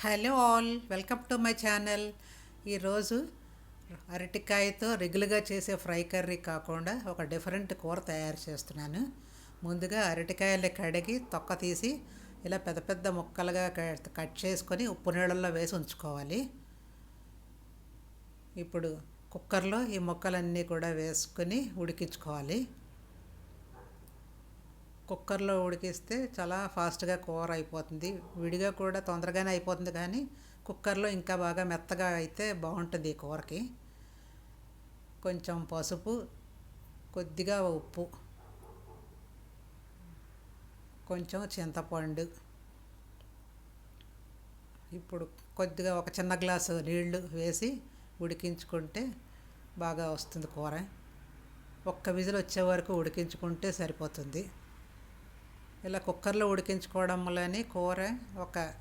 Hello all welcome to my channel. ఈరోజు అరటికాయతో రెగ్యులర్గా చేసే ఫ్రై కర్రీ కాకుండా ఒక డిఫరెంట్ కూర తయారు చేస్తున్నాను. ముందుగా అరటికాయలు కడిగి తొక్క తీసి ఇలా పెద్ద పెద్ద ముక్కలుగా క- కట్ చేసుకొని ఉప్పు నీళ్ళల్లో వేసి ఉంచుకోవాలి. ఇప్పుడు కుక్కర్లో ఈ ముక్కలన్నీ కూడా వేసుకొని ఉడికించుకోవాలి. కుక్కర్లో ఉడికిస్తే చాలా ఫాస్ట్గా కూర అయిపోతుంది. విడిగా కూడా తొందరగానే అయిపోతుంది కానీ కుక్కర్లో ఇంకా బాగా మెత్తగా అయితే బాగుంటుంది ఈ కూరకి. కొంచెం పసుపు కొద్దిగా ఉప్పు కొంచెం చింతపండు. ఇప్పుడు కొద్దిగా ఒక చిన్న గ్లాసు నీళ్ళు వేసి ఉడికించుకుంటే బాగా వస్తుంది కూర. ఒక్క విజిల్ వచ్చే వరకు ఉడికించుకుంటే సరిపోతుంది. ఇలా కుక్కర్లో ఉడికించుకోవడం కూర ఒక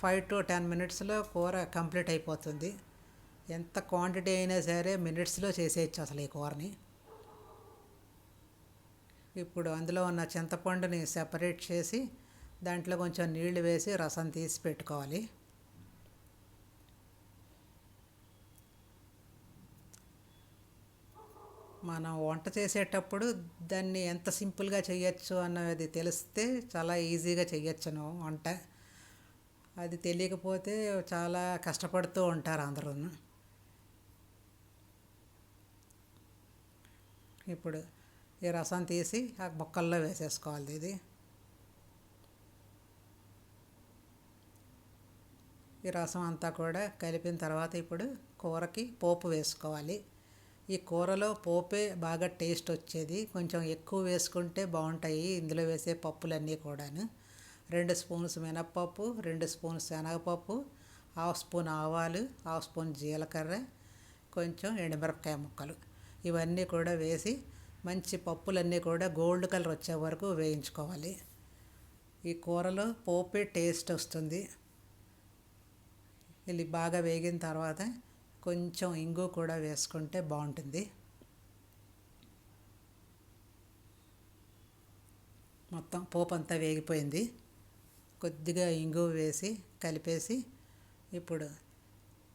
ఫైవ్ టు టెన్ మినిట్స్లో కూర కంప్లీట్ అయిపోతుంది. ఎంత క్వాంటిటీ అయినా సరే మినిట్స్లో చేసేయచ్చు అసలు ఈ కూరని. ఇప్పుడు అందులో ఉన్న చింతపండుని సెపరేట్ చేసి దాంట్లో కొంచెం నీళ్ళు వేసి రసం తీసి పెట్టుకోవాలి. మనం వంట చేసేటప్పుడు దాన్ని ఎంత సింపుల్గా చేయొచ్చు అన్నది తెలిస్తే చాలా ఈజీగా చేయొచ్చును వంట. అది తెలియకపోతే చాలా కష్టపడుతూ ఉంటారు అందరూ ఇప్పుడు ఈ రసం తీసి ఆ ముక్కల్లో వేసేసుకోవాలి ఇది. ఈ రసం అంతా కూడా కలిపిన తర్వాత ఇప్పుడు కూరకి పోపు వేసుకోవాలి. ఈ కూరలో పోపే బాగా టేస్ట్ వచ్చేది. కొంచెం ఎక్కువ వేసుకుంటే బాగుంటాయి. ఇందులో వేసే పప్పులన్నీ కూడాను. రెండు స్పూన్స్ మినప్పప్పు రెండు స్పూన్స్ శనగపప్పు హాఫ్ స్పూన్ ఆవాలు హాఫ్ స్పూన్ జీలకర్ర కొంచెం ఎండుమిరపకాయ ముక్కలు. ఇవన్నీ కూడా వేసి మంచి పప్పులన్నీ కూడా గోల్డ్ కలర్ వచ్చే వరకు వేయించుకోవాలి. ఈ కూరలో పోపే టేస్ట్ వస్తుంది. ఇది బాగా వేగిన తర్వాత కొంచెం ఇంగు కూడా వేసుకుంటే బాగుంటుంది. మొత్తం పోపు అంతా వేగిపోయింది. కొద్దిగా ఇంగు వేసి కలిపేసి ఇప్పుడు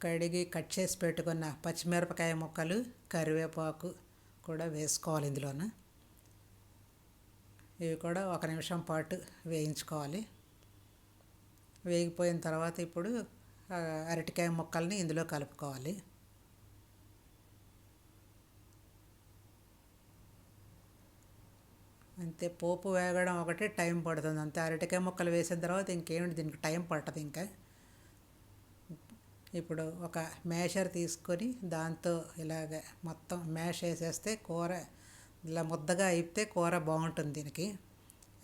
కడిగి కట్ చేసి పెట్టుకున్న పచ్చిమిరపకాయ ముక్కలు కరివేపాకు కూడా వేసుకోవాలి ఇందులోన. ఇవి కూడా ఒక నిమిషం పాటు వేయించుకోవాలి. వేగిపోయిన తర్వాత ఇప్పుడు అరటికాయ ముక్కల్ని ఇందులో కలుపుకోవాలి. అంతే పోపు వేగడం ఒకటి టైం పడుతుంది. అంతే అరటికాయ ముక్కలు వేసిన తర్వాత ఇంకేమిటి దీనికి టైం పట్టదు ఇంకా. ఇప్పుడు ఒక మేషర్ తీసుకొని దాంతో ఇలాగ మొత్తం మ్యాష్ వేసేస్తే కూర ఇలా ముద్దగా అయితే కూర బాగుంటుంది దీనికి.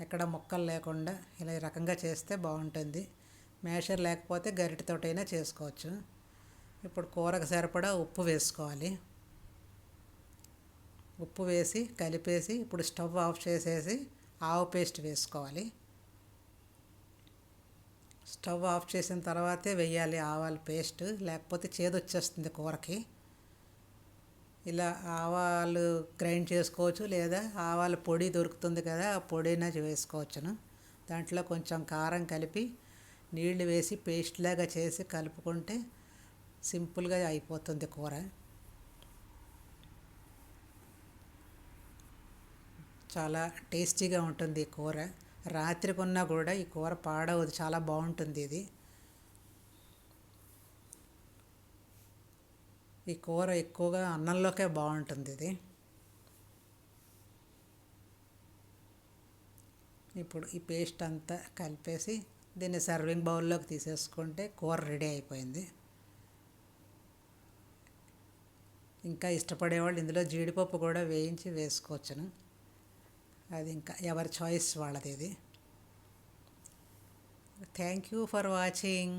ఎక్కడ ముక్కలు లేకుండా ఇలా ఈ రకంగా చేస్తే బాగుంటుంది. మేషర్ లేకపోతే గరిటెతోటైనా చేసుకోవచ్చు. ఇప్పుడు కూరకు సరిపడా ఉప్పు వేసుకోవాలి. ఉప్పు వేసి కలిపేసి ఇప్పుడు స్టవ్ ఆఫ్ చేసేసి ఆవు పేస్ట్ వేసుకోవాలి. స్టవ్ ఆఫ్ చేసిన తర్వాతే వెయ్యాలి ఆవాల పేస్ట్. లేకపోతే చేదు వచ్చేస్తుంది కూరకి. ఇలా ఆవాలు గ్రైండ్ చేసుకోవచ్చు లేదా ఆవాల పొడి దొరుకుతుంది కదా ఆ పొడినా వేసుకోవచ్చును. దాంట్లో కొంచెం కారం కలిపి నీళ్ళు వేసి పేస్ట్ లాగా చేసి కలుపుకుంటే సింపుల్గా అయిపోతుంది కూర. చాలా టేస్టీగా ఉంటుంది ఈ కూర. రాత్రి కొన్నా కూడా ఈ కూర పాడవదు. చాలా బాగుంటుంది ఇది. ఈ కూర ఎక్కువగా అన్నంలోకే బాగుంటుంది ఇది. ఇప్పుడు ఈ పేస్ట్ అంతా కలిపేసి దీన్ని సర్వింగ్ బౌల్లోకి తీసేసుకుంటే కూర రెడీ అయిపోయింది. ఇంకా ఇష్టపడేవాళ్ళు ఇందులో జీడిపప్పు కూడా వేయించి వేసుకోవచ్చును. అది ఇంకా ఎవరి చాయిస్ వాళ్ళది ఇది. Thank you for watching